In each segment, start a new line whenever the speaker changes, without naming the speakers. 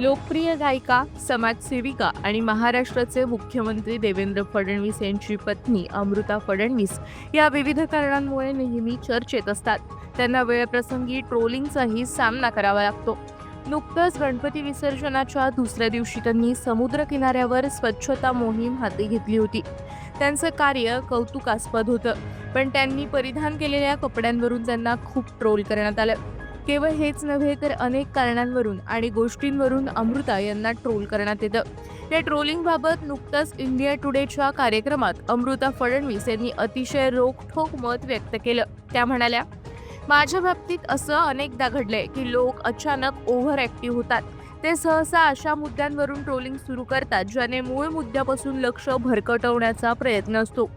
लोकप्रिय गायिका समाजसेविका आणि महाराष्ट्राचे मुख्यमंत्री देवेंद्र फडणवीस यांची पत्नी अमृता फडणवीस या विविध कारणांमुळे नेहमी चर्चेत असतात. त्यांना वेळप्रसंगी ट्रोलिंगचाही सामना करावा लागतो. नुकतंच गणपती विसर्जनाच्या दुसऱ्या दिवशी त्यांनी समुद्र किनाऱ्यावर स्वच्छता मोहीम हाती घेतली होती. त्यांचं कार्य कौतुकास्पद होतं पण त्यांनी परिधान केलेल्या कपड्यांवरून त्यांना खूप ट्रोल करण्यात आलं. केवळ हेच नव्हे तर अनेक कारणांवरून आणि गोष्टींवरून अमृता यांना ट्रोल करण्यात येतं. या ट्रोलिंगबाबत नुकतंच इंडिया टुडेच्या कार्यक्रमात अमृता फडणवीस यांनी अतिशय रोखठोक मत व्यक्त केलं. त्या म्हणाल्या माझ्या बाबतीत असं अनेकदा घडलंय की लोक अचानक ओव्हर ॲक्टिव्ह होतात. ते सहसा अशा मुद्द्यांवरून ट्रोलिंग सुरू करतात ज्याने मूळ मुद्द्यापासून लक्ष भरकटवण्याचा प्रयत्न असतो.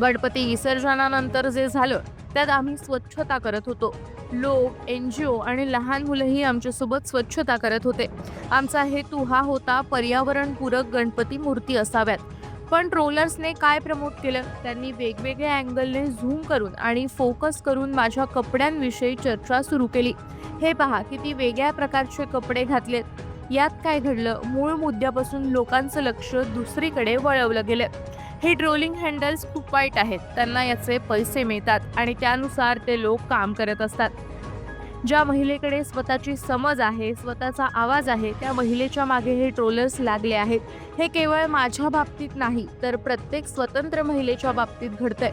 गणपती विसर्जनानंतर जे झालं त्यात आम्ही स्वच्छता करत होतो. लोक एन जी ओ आणि लहान मुलंही आमच्यासोबत स्वच्छता करत होते. आमचा हेतू हा होता पर्यावरणपूरक गणपती मूर्ती असाव्यात. पण ट्रोलर्सने काय प्रमोट केलं? त्यांनी वेगवेगळ्या अँगलने झूम करून आणि फोकस करून माझ्या कपड्यांविषयी चर्चा सुरू केली. हे पहा किती वेगळ्या प्रकारचे कपडे घातलेत. यात काय घडलं? मूळ मुद्द्यापासून लोकांचं लक्ष दुसरीकडे वळवलं गेलं. हे ट्रोलिंग हँडल्स खूप वाईट आहेत. त्यांना याचे पैसे मिळतात आणि त्यानुसार ते लोक काम करत असतात. ज्या महिलेकडे स्वतःची समज आहे स्वतःचा आवाज आहे त्या महिलेच्या मागे हे ट्रोलर्स लागले आहेत. हे केवळ माझ्या बाबतीत नाही तर प्रत्येक स्वतंत्र महिलेच्या बाबतीत घडतंय.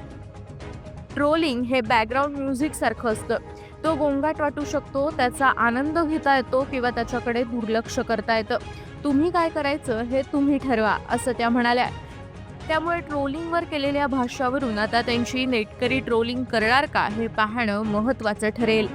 ट्रोलिंग हे बॅकग्राऊंड म्युझिक सारखं असतं. तो गोंगाट वाटू शकतो त्याचा आनंद घेता येतो किंवा त्याच्याकडे दुर्लक्ष करता येतं. तुम्ही काय करायचं हे तुम्ही ठरवा असं त्या म्हणाल्या. त्यामुळे ट्रोलिंगवर केलेल्या भाष्यावरून आता त्यांची नेटकरी ट्रोलिंग करणार का हे पाहणं महत्त्वाचं ठरेल.